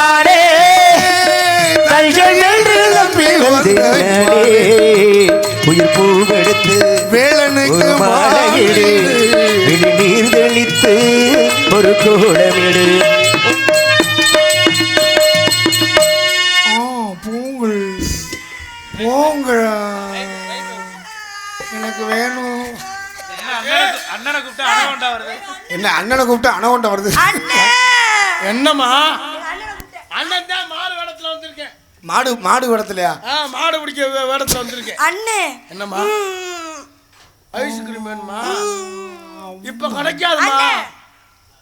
நாடே உயிர் பூவெடுத்து வேளனுக்கு மாலையிடு. வெளி நீர் தெளித்து ஒரு கூடமிடு. பூங்குள் பூங்குழ எனக்கு வேணும். என்ன அண்ணனை கூப்பிட்டு அணை வருது? என்னம்மா? மாடு மாடு இடத்துலயா ஆ மாடு பிடிக்க வேடத்துல வந்திருக்கேன். அண்ணே. என்னம்மா? ஐஸ்கிரீம் வேணுமா? இப்ப கிடைக்காதுமா? அண்ணே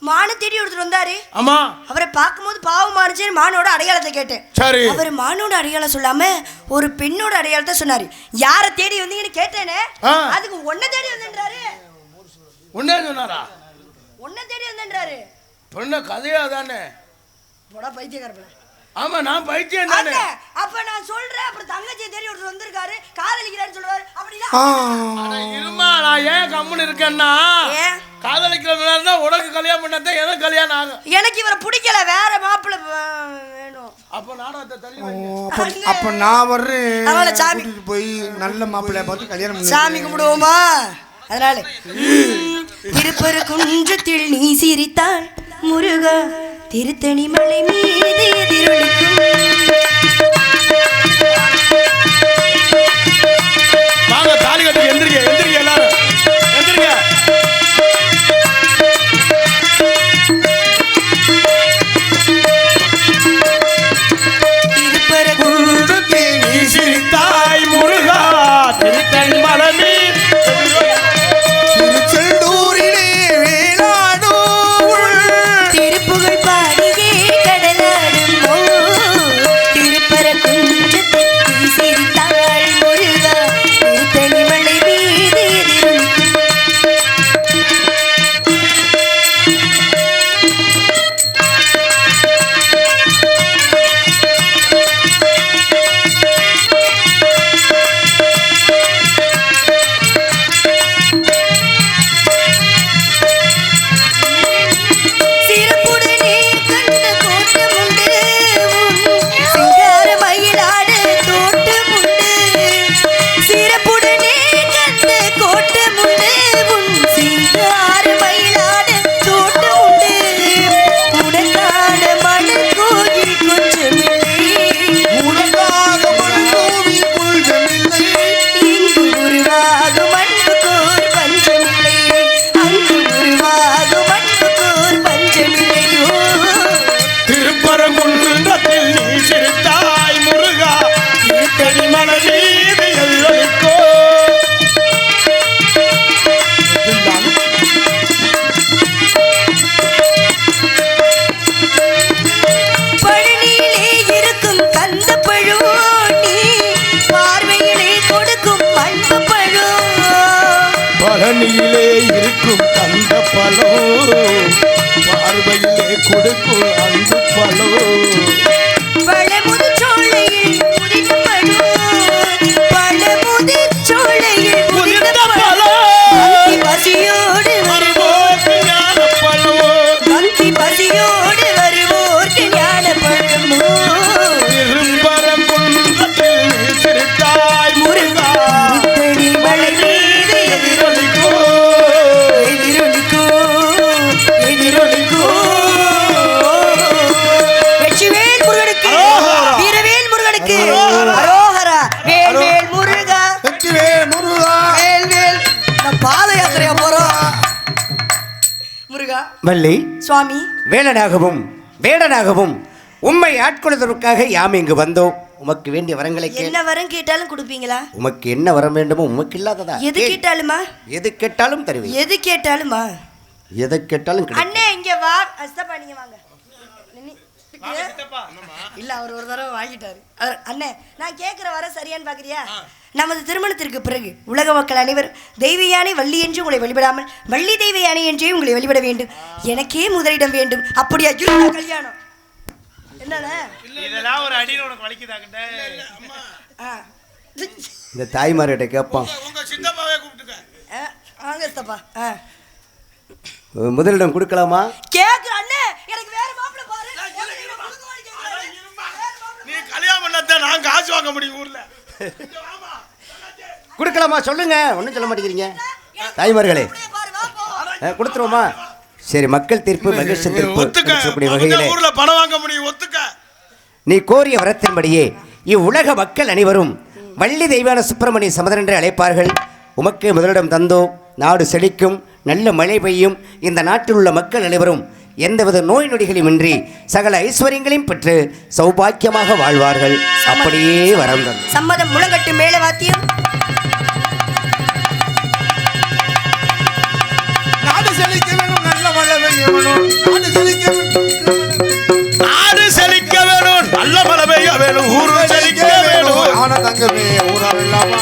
மானு தேடி ஒருத்தர் வந்தாரு. ஆமா. அவரை பார்க்கும்போது பாவமா இருந்துச்சு. மானோட அடையாளத்தை கேட்டேன். சரி. அவர் மானோட அடையாளம் சொல்லாம ஒரு பெண்ணோட அடையாளத்தை சொன்னாரு. யார தேடி வந்தீங்கன்னு கேட்டேனே. அதுக்கு ஒன்ன தேடி வந்தேன்றாரு. உன்னே சொன்னாரா? ஒன்ன தேடி வந்தேன்றாரு. பொண்ணு கதையா தானே போடா பைத்தியக்காரப்பல ஆமா நான் பைத்தியம் தானே. அப்ப நான் சொல்றேன் அப்புறம் தங்கச்சியை தேடி ஒருத்தர் வந்திருக்காரு காதலிக்கிறான்னு சொல்றாரு அட இருமா நான் ஏன் கம்முன்னு இருக்கேன்னா? காதலிக்கிறதுனால இருந்தா உனக்கு கல்யாணம் பண்ணாதான் எனக்கு கல்யாணம் ஆகும். எனக்கு இவரை பிடிக்கல வேற மாப்பிள்ளை வேணும். அப்ப நாடகத்தை தள்ளி அப்ப நான் வர்றேன். அதனால சாமி- போய் நல்ல மாப்பிள்ளைய பார்த்து கல்யாணம் பண்ணி சாமி கும்பிடுவோமா? அதனால. திருப்பரு குன்றத்தில் நீ சிரித்தால் முருகா. திருத்தணி மலை மீது எதிரொலிக்கும் பலோ பழம் பார்வையிலே கொடுக்கும் அன்பு பலோ. முருகா வள்ளி. சுவாமி. வேலனாகவும் வேடனாகவும் உம்மை ஆட்கொள்வதற்காக யாம் இங்கு வந்தோம். உமக்கு வேண்டிய வரங்களை கேள் என்ன வரம் கேட்டாலும் கொடுப்பீங்களா? உமக்கு என்ன வரம் வேண்டுமோ உமக்கு இல்லாததா? எது. கேட்டாலுமா? எது கேட்டாலும் தருவேன். எது கேட்டாலுமா? எதை கேட்டாலும் கிடைக்கும். அண்ணே இங்க வா. அஸ்தப்பா நீங்க வாங்க. நின்னு- இல்ல அவர் ஒரு தடவை வாங்கிட்டாரு. அண்ணே நான் கேட்கிற வர சரியான்னு பாக்குறியா? நமது திருமணத்திற்கு பிறகு உலக மக்கள் அனைவரும் தெய்வ யானை வள்ளி என்று உங்களை வழிபடாமல் வள்ளி தெய்வ யானை என்றே உங்களை வழிபட வேண்டும். எனக்கே முதலிடம் வேண்டும். அப்படியா இருந்தா கல்யாணம். என்னண்ணே? இதெல்லாம் ஒரு அடியில் உனக்கு வலிக்குதாக்கிட்ட ஆ. இந்த தாய்மார்கிட்ட கேட்பான் உங்க சித்தப்பாவே கூப்பிட்டுக்க. ஆ, வாங்க முதலிடம் கொடுக்கலாமா? கேக்குற அண்ணே எனக்கு வேற மாப்பிள்ளை பாரு எனக்கு கொடுக்கவான்னு கேக்குறாரு. வேற மாப்பிள்ளை நீ கல்யாணம் பண்ணாதான் நான் காசு வாங்க முடியும் ஊர்ல. கொடுக்கலாமா? சொல்லுங்க. ஒன்றும் சொல்ல மாட்டேங்கிறீங்க. தாய்மார்களே. கொடுத்துருவோமா? சரி மக்கள் தீர்ப்பு மகிழ்ச்சி தீர்ப்பு ஒத்துக்க. கிடைக்கக்கூடிய அவங்க வகையிலே. ஊர்ல பணம் வாங்க முடியும் ஒத்துக்க. நீ கோரிய வரத்தின்படியே இவ்வுலக மக்கள் அனைவரும் வள்ளி தெய்வான சுப்பிரமணிய சமதன் என்று அழைப்பார்கள். உமக்கு முதலிடம் தந்தோம். நாடு செழிக்கும். நல்ல மழை பெய்யும். இந்த நாட்டில் உள்ள மக்கள் அனைவரும் எந்தவித நோய் நொடிகளுமின்றி சகல ஐஸ்வர்யங்களையும் பெற்று சௌபாக்கியமாக வாழ்வார்கள். அப்படியே வரம் சம்மதம் முழங்கட்டு மேல வாத்தியம். நாடு செழிக்க நல்ல மழை பெய்ய வேணும் நாடு செழிக்க வேணும் நாடு செழிக்க வேணும் நல்ல மழை பெய்ய வேணும் ஊரு செழிக்க வேணும் ஆன தங்கமே ஊரால் இல்லாமா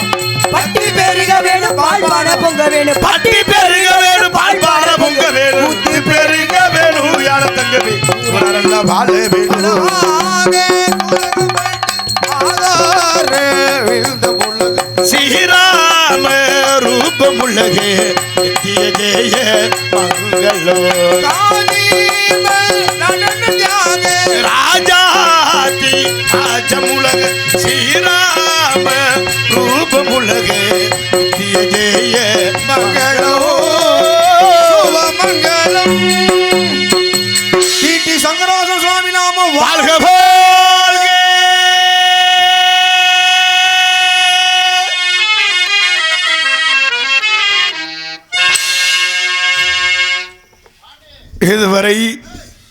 பட்டி பெருக வேணும் பால்பான பொங்க வேணும். பட்டி ஊரால் வாழ வேணும் ஆதாரே விழுந்த முள்ளது ஸ்ரீராம ரூபம் உள்ளகே நித்திய ஜெய மங்களோ ராஜாதி ராஜமுலக ஸ்ரீராம இதுவரை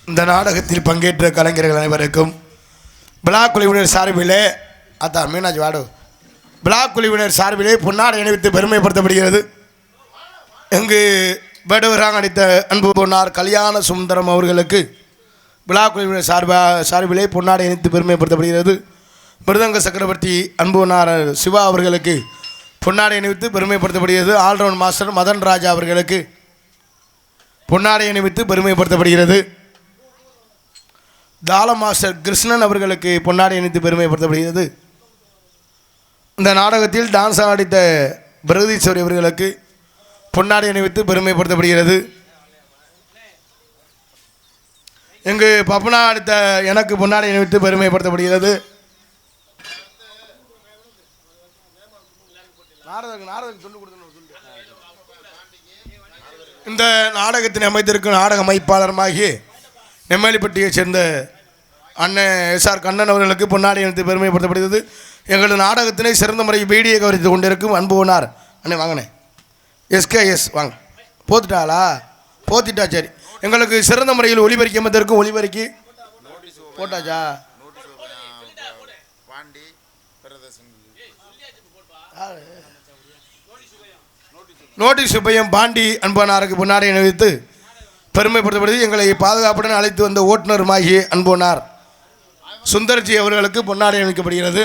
இந்த நாடகத்தில் பங்கேற்ற கலைஞர்கள் அனைவருக்கும் பிளாக் குழுவினர் சார்பிலே அதான் மீனாஜ் வாடு. பிளாக் குழுவினர் சார்பிலே பொன்னாடை அணிவித்து பெருமைப்படுத்தப்படுகிறது. இங்கு வேடுவராக நடித்த அன்பு பொன்னார் கல்யாண சுந்தரம் அவர்களுக்கு விழா குழுவினர் சார்பா சார்பிலே பொன்னாடை இணைத்து பெருமைப்படுத்தப்படுகிறது. மிருதங்க சக்கரவர்த்தி அன்புனார் சிவா அவர்களுக்கு பொன்னாடை அணிவித்து பெருமைப்படுத்தப்படுகிறது. All round master Madan Raja அவர்களுக்கு பொன்னாடை அணிவித்து பெருமைப்படுத்தப்படுகிறது. தால மாஸ்டர் கிருஷ்ணன் அவர்களுக்கு பொன்னாடை அணித்து பெருமைப்படுத்தப்படுகிறது. இந்த நாடகத்தில் டான்ஸ் ஆடித்த பிரகதீஸ்வரி அவர்களுக்கு பொன்னாடை அணிவித்து பெருமைப்படுத்தப்படுகிறது. இங்கு பப்னா அடித்த எனக்கு பொன்னாடை அணிவித்து பெருமைப்படுத்தப்படுகிறது. நாரதருக்கு நாரதருக்கு சொல்லி கொடுத்து இந்த நாடகத்தின் அமைத்திருக்கும் நாடக அமைப்பாளருமாகி நெம்மேலிப்பட்டியைச் சேர்ந்த அண்ணன் எஸ் ஆர் கண்ணன் அவர்களுக்கு பொன்னாடை அணிவித்து பெருமைப்படுத்தப்படுகிறது. எங்களது நாடகத்தினை சிறந்த முறை வீடியோ கவனித்து கொண்டிருக்கும் அன்புவனார். அண்ணே வாங்கண்ணே. எஸ்கேஎஸ் வாங்க. போத்துட்டாளா? போத்திட்டா சரி. எங்களுக்கு சிறந்த முறையில் ஒளிபரிக்க அமைத்திருக்கும் ஒளிபரிக்கு. போட்டாச்சா? நோட்டீஸ் பையன் பாண்டி அன்பனாருக்கு பொன்னாடை அணிவித்து பெருமைப்படுத்தப்படுது எங்களை பாதுகாப்புடன் அழைத்து வந்த ஓட்டுநருமாகி அன்போனார் சுந்தர்ஜி அவர்களுக்கு பொன்னாடை அணிவிக்கப்படுகிறது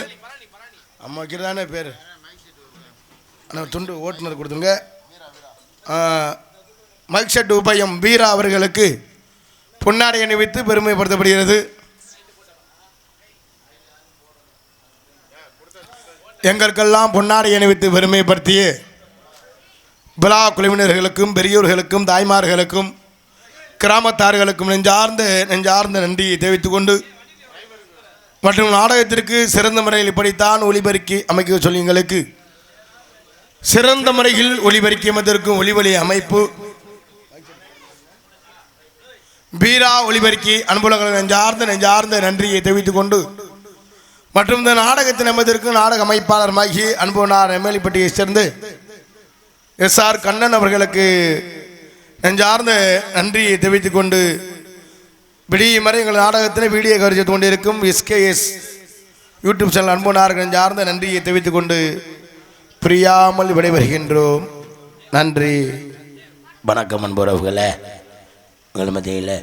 அம்மா வைக்கிறதானே பேர். ஆனால் துண்டு ஓட்டுநர் கொடுத்துருங்க. மல்ஷட் மைக் செட் உபயம் வீரா அவர்களுக்கு பொன்னாடை அணிவித்து பெருமைப்படுத்தப்படுகிறது. எங்களுக்கெல்லாம் பொன்னாடை அணிவித்து பெருமைப்படுத்திய விழா குழுவினர்களுக்கும் பெரியோர்களுக்கும் தாய்மார்களுக்கும் கிராமத்தார்களுக்கும் நெஞ்சார்ந்த நெஞ்சார்ந்த நன்றியை தெரிவித்துக் கொண்டு மற்றும் நாடகத்திற்கு சிறந்த முறையில் இப்படித்தான் ஒளிபெருக்கி அமைக்க சொல்லி எங்களுக்கு சிறந்த முறையில் ஒளிபெருக்கி அமைத்திருக்கும் ஒளிவழி அமைப்பு பீரா ஒளிபெருக்கி அன்புலங்கள் நெஞ்சார்ந்த நெஞ்சார்ந்த நன்றியை தெரிவித்துக் கொண்டு மற்றும் இந்த நாடகத்தின் அமைத்திருக்கும் நாடக அமைப்பாளர் அன்புனார் எம்எல்ஏப்பட்டியை சேர்ந்து எஸ் ஆர் கண்ணன் அவர்களுக்கு நெஞ்சார்ந்த நன்றியை தெரிவித்துக் கொண்டு விடிய வரை எங்கள் நாடகத்தில் வீடியோ கவரித்து கொண்டிருக்கும் எஸ்கேஎஸ் யூடியூப் சேனல் அன்புனார் நெஞ்சார்ந்த நன்றியை தெரிவித்துக் கொண்டு பிரியாமல் விடைபெறுகின்றோம். நன்றி. வணக்கம் அன்புறவுகளே உங்கள் மத்தியில்